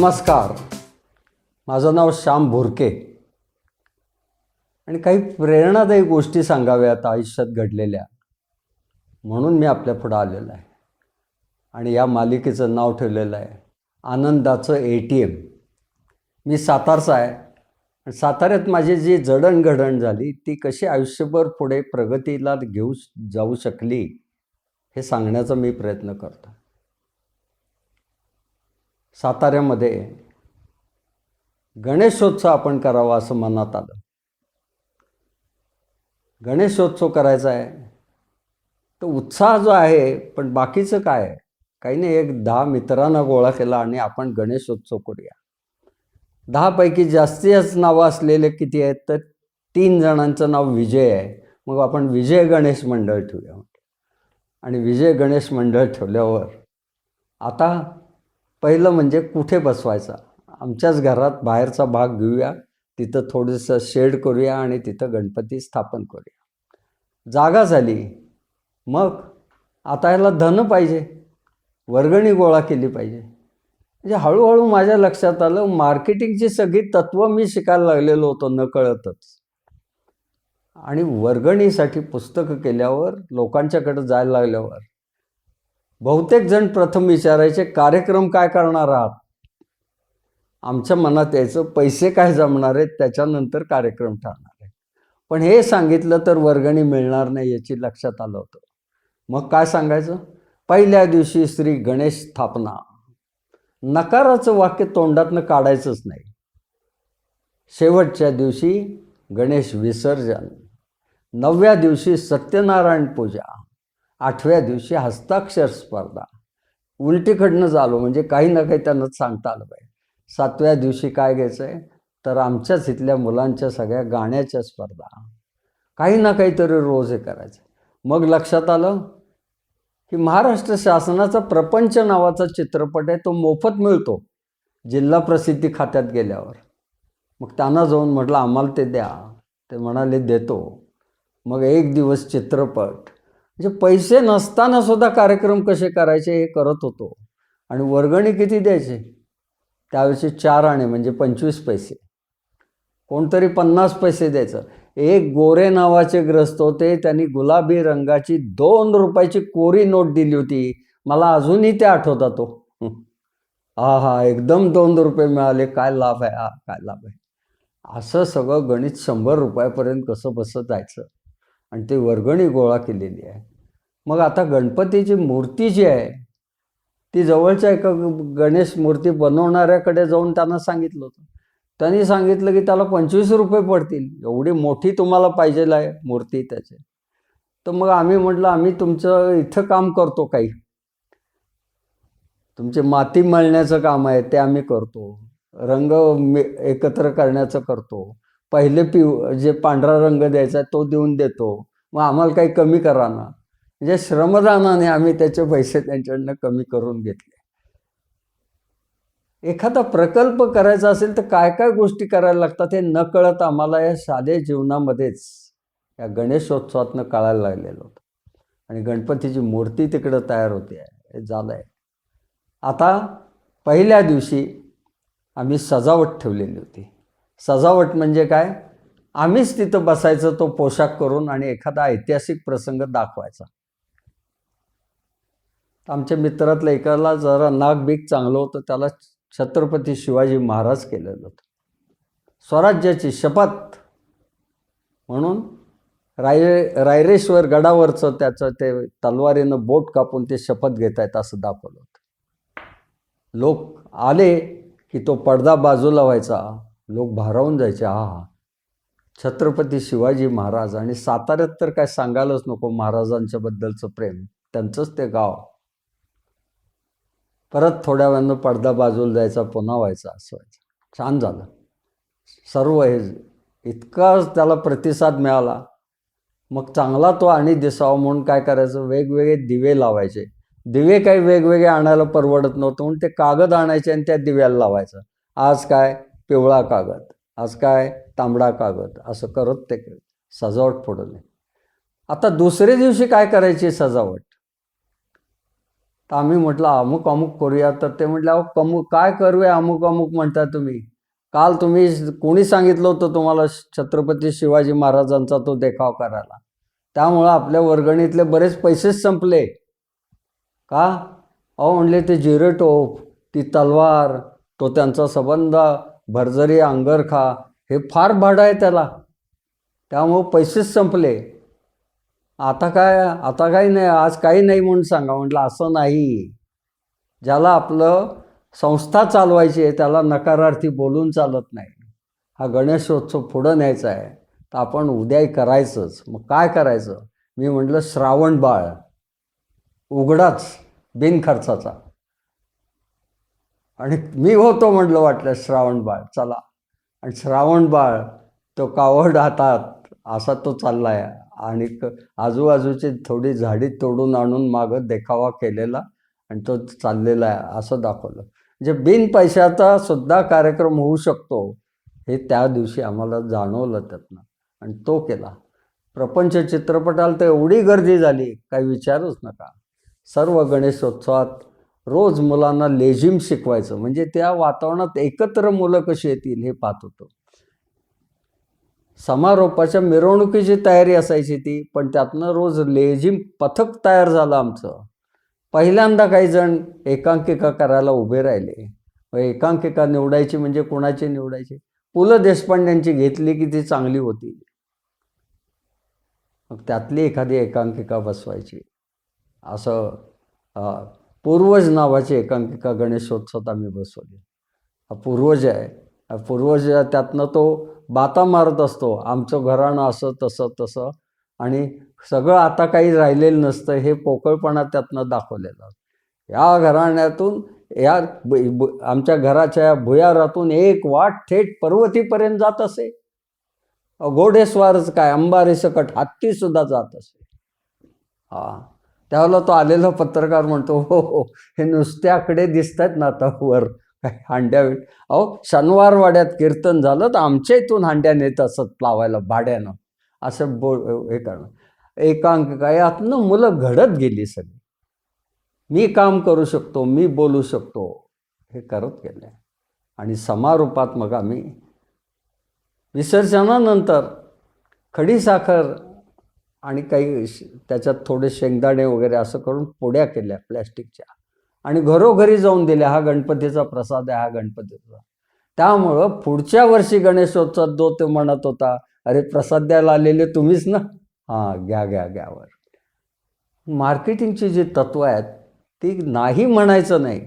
नमस्कार. माझं नाव श्याम भोरके. आणि काही प्रेरणादायी गोष्टी सांगाव्यात आयुष्यात घडलेल्या. म्हणून मी आपल्या पुढं आलेलो आहे. आणि या मालिकेचं नाव ठेवलेलं आहे आनंदाचं ए टी एम मी सातारचा आहे. आणि साताऱ्यात माझी जी जडणघडण झाली ती कशी आयुष्यभर पुढे प्रगतीला घेऊ जाऊ शकली हे सांगण्याचा मी प्रयत्न करतो. साताऱ्यामध्ये गणेशोत्सव आपण करावा असं मनात आलं. गणेशोत्सव करायचा आहे. तर उत्साह जो आहे पण बाकीचं काय आहे? काही नाही एक दहा मित्रांना गोळा केला आणि आपण गणेशोत्सव करूया. दहापैकी जास्तीच नावं असलेले किती आहेत? तर तीन जणांचं नाव विजय आहे. मग आपण विजय गणेश मंडळ ठेवूया आणि विजय गणेश मंडळ ठेवल्यावर आता पहिलं म्हणजे कुठे बसवायचा? आमच्याच घरात बाहेरचा भाग घेऊया तिथं थोडंसं शेड करूया आणि तिथं गणपती स्थापन करूया. जागा झाली. मग आता याला धन पाहिजे. वर्गणी गोळा केली पाहिजे. म्हणजे हळूहळू माझ्या लक्षात आलं मार्केटिंगची सगळी तत्त्व मी शिकायला लागलेलो होतो न कळतच आणि वर्गणीसाठी पुस्तकं केल्यावर लोकांच्याकडे जायला लागल्यावर बहुतेक जण प्रथम विचारायचे कार्यक्रम काय करणार आहात? आमच्या मनात यायचं पैसे काय जमणार आहेत त्याच्यानंतर कार्यक्रम ठरणार आहे पण हे सांगितलं तर वर्गणी मिळणार नाही याची लक्षात आलं होतं. मग काय सांगायचं? पहिल्या दिवशी श्री गणेश स्थापना. नकाराचं वाक्य तोंडातनं काढायचंच नाही. शेवटच्या दिवशी गणेश विसर्जन. नवव्या दिवशी सत्यनारायण पूजा. आठव्या दिवशी हस्ताक्षर स्पर्धा. उलटीकडनं झालो म्हणजे काही ना काही त्यांना सांगता आलं पाहिजे. सातव्या दिवशी काय घ्यायचं आहे तर आमच्याच इथल्या मुलांच्या सगळ्या गाण्याच्या स्पर्धा. काही ना काहीतरी रोज हे करायचं. मग लक्षात आलं की महाराष्ट्र शासनाचा प्रपंच नावाचा चित्रपट आहे तो मोफत मिळतो जिल्हा प्रसिद्धी खात्यात गेल्यावर. मग त्यांना जाऊन म्हटलं आम्हाला ते द्या. ते म्हणाले देतो. मग एक दिवस चित्रपट म्हणजे पैसे नसताना सुद्धा कार्यक्रम कसे करायचे हे करत होतो. आणि वर्गणी किती द्यायचे? त्यावेळेचे चार आणे म्हणजे पंचवीस पैसे. कोणतरी पन्नास पैसे द्यायचं. एक गोरे नावाचे ग्रस्त होते त्यांनी गुलाबी रंगाची दोन रुपयाची कोरी नोट दिली होती. मला अजूनही ते आठवता तो. हा हा एकदम दोन रुपये मिळाले. काय लाभ आहे? हा काय लाभ आहे? असं सगळं गणित शंभर रुपयापर्यंत कसं बसं जायचं. आणि ते वर्गणी गोळा केलेली आहे. मग आता गणपतीची मूर्ती जी आहे ती जवळच्या एका गणेश मूर्ती बनवणाऱ्याकडे जाऊन त्यांना सांगितलं होतं. त्यांनी सांगितलं की त्याला पंचवीस रुपये पडतील. एवढी मोठी तुम्हाला पाहिजेल आहे मूर्ती त्याचे. तर मग आम्ही म्हटलं आम्ही तुमचं इथं काम करतो काही. तुमचे माती मळण्याचं काम आहे ते आम्ही करतो. रंग एकत्र करण्याचं करतो. पहिले पिव जे पांढरा रंग द्यायचा तो देऊन देतो. मग आम्हाला काही कमी करा ना. म्हणजे श्रमदानाने आम्ही त्याचे पैसे त्यांच्याकडनं कमी करून घेतले. एखादा प्रकल्प करायचा असेल तर काय काय गोष्टी करायला लागतात हे न कळत आम्हाला या साधे जीवनामध्येच या गणेशोत्सवातनं कळायला लागलेलं होतं. आणि गणपतीची मूर्ती तिकडं तयार होते आहे हे झालं आहे आता पहिल्या दिवशी आम्ही सजावट ठेवलेली होती. सजावट म्हणजे काय? आम्हीच तिथं बसायचं तो पोशाख करून आणि एखादा ऐतिहासिक प्रसंग दाखवायचा. आमच्या मित्रातल्या एकाला जरा नागबीक चांगलं होतं त्याला छत्रपती शिवाजी महाराज केलेलं होतं. स्वराज्याची शपथ म्हणून राय रायरेश्वर गडावरचं त्याचं ते तलवारीनं बोट कापून ते शपथ घेत आहेत असं दाखवलं होतं. लोक आले की तो पडदा बाजूला व्हायचा लोक भारावून जायचे हा हा छत्रपती शिवाजी महाराज आणि साताऱ्यात तर काय सांगायलाच नको महाराजांच्या बद्दलचं प्रेम त्यांचंच ते गाव परत थोड्या वेळानं पडदा बाजूला जायचा पुन्हा व्हायचा असं व्हायचं. छान झालं. सर्व हे इतकाच त्याला प्रतिसाद मिळाला. मग चांगला तो आणि दिसावा म्हणून काय करायचं? वेगवेगळे दिवे लावायचे. दिवे काही वेगवेगळे आणायला परवडत नव्हतं म्हणून ते कागद आणायचे आणि त्या दिव्याला लावायचं. आज काय? पिवळा कागद. आज काय? तांबडा कागद. असं करत ते सजावट पुढं आता दुसऱ्या दिवशी काय करायची सजावट? तर आम्ही म्हटलं अमुक अमुक करूया. तर ते म्हटलं अहो कमू काय करूया अमुक अमुक? म्हणता तुम्ही. काल तुम्ही कोणी सांगितलं होतं तुम्हाला छत्रपती शिवाजी महाराजांचा तो देखाव करायला? त्यामुळं आपल्या वर्गणीतले बरेच पैसेच संपले. का? अहो म्हणले ते जिरेटोप ती तलवार तो त्यांचा संबंध भरजरी अंगरखा हे फार भाडं आहे त्याला. त्यामुळं पैसेच संपले. आता काय आता काही नाही आज काही नाही म्हणून सांगा. म्हटलं असं नाही. ज्याला आपलं संस्था चालवायची आहे त्याला नकारार्थी बोलून चालत नाही. हा गणेशोत्सव पुढं न्यायचा आहे. तर आपण उद्याही करायचंच. मग काय करायचं? मी म्हटलं श्रावण बाळ. उघडाच बिनखर्चाचा आणि मी होतो म्हटलं वाटलं श्रावण बाळ. चला. आणि श्रावण बाळ तो कावड हातात असा तो चालला आहे आणि आजूबाजूची थोडी झाडी तोडून आणून मागं देखावा केलेला आणि तो चाललेला आहे असं दाखवलं. म्हणजे बिन पैशाचा सुद्धा कार्यक्रम होऊ शकतो हे त्या दिवशी आम्हाला जाणवलं त्यातनं. आणि तो केला. प्रपंच चित्रपटाला तर एवढी गर्दी झाली काही विचारूच नका. सर्व गणेशोत्सवात रोज मुलांना लेझिम शिकवायचं. म्हणजे त्या वातावरणात एकत्र मुलं कशी येतील हे पाहत होतो. समारोपाच्या मिरवणुकीची तयारी असायची ती पण त्यातनं रोज लेझिम पथक तयार झालं आमचं. पहिल्यांदा काही जण एकांकिका करायला उभे राहिले. व एकांकिका निवडायची म्हणजे कोणाची निवडायची? पु. ल. देशपांड्यांची घेतली की ती चांगली होती. मग त्यातली एखादी एकांकिका बसवायची. असं पूर्वज नावाची एकांकिका गणेशोत्सवात आम्ही बसवली. हा पूर्वज आहे. पूर्वज त्यातनं तो बाता मारत असतो. आमचं घराणं असं तसं तसं. आणि सगळं आता काही राहिलेलं नसतं. हे पोकळपणा त्यातनं दाखवलेलं या घराण्यातून या आमच्या घराच्या या भुयारातून एक वाट थेट पर्वतीपर्यंत जात असे. घोडेस्वारच काय अंबारे सकट हत्तीसुद्धा जात असे. हा. त्यावेळेला तो आलेला पत्रकार म्हणतो हो हो, हो. हे. नुसत्याकडे दिसत आहेत ना आता वर. हांड्या अहो शनिवारवाड्यात कीर्तन झालं तर आमच्या इथून हांड्या नेत असत लावायला भाड्यानं. असं बो हे करणं. एकांकायातनं मुलं घडत गेली सगळी. मी काम करू शकतो मी बोलू शकतो हे करत गेले. आणि समारोपात मग आम्ही विसर्जनानंतर खडीसाखर आणि काही त्याच्यात थोडे शेंगदाणे वगैरे असं करून पोड्या केल्या प्लॅस्टिकच्या. आणि घरोघरी जाऊन दिल्या हा गणपतीचा प्रसाद आहे हा गणपतीचा. त्यामुळं पुढच्या वर्षी गणेशोत्सव जो तो म्हणत होता अरे प्रसाद द्यायला आलेले तुम्हीच ना? हां घ्या घ्या घ्यावर मार्केटिंगची जी तत्त्व आहेत ती नाही म्हणायचं नाही.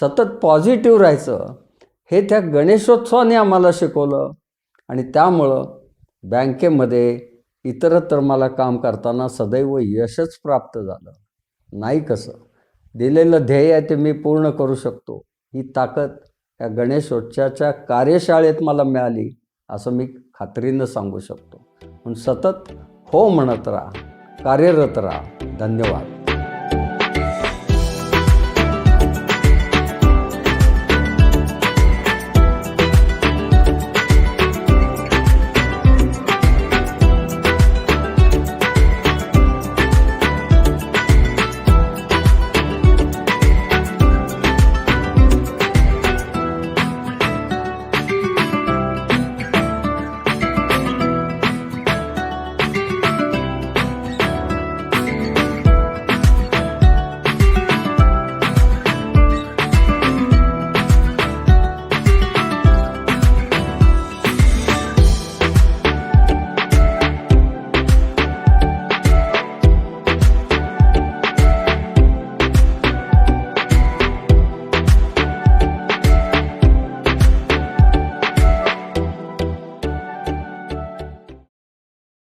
सतत पॉझिटिव्ह राहायचं. हे त्या गणेशोत्सवाने आम्हाला शिकवलं. आणि त्यामुळं बँकेमध्ये इतरत्र मला काम करताना सदैव यशच प्राप्त झालं. नाही कसं. दिलेलं ध्येय आहे ते मी पूर्ण करू शकतो. ही ताकद या गणेशोत्सवाच्या कार्यशाळेत मला मिळाली असं मी खात्रीनं सांगू शकतो. पण सतत हो म्हणत राहा कार्यरत राहा. धन्यवाद.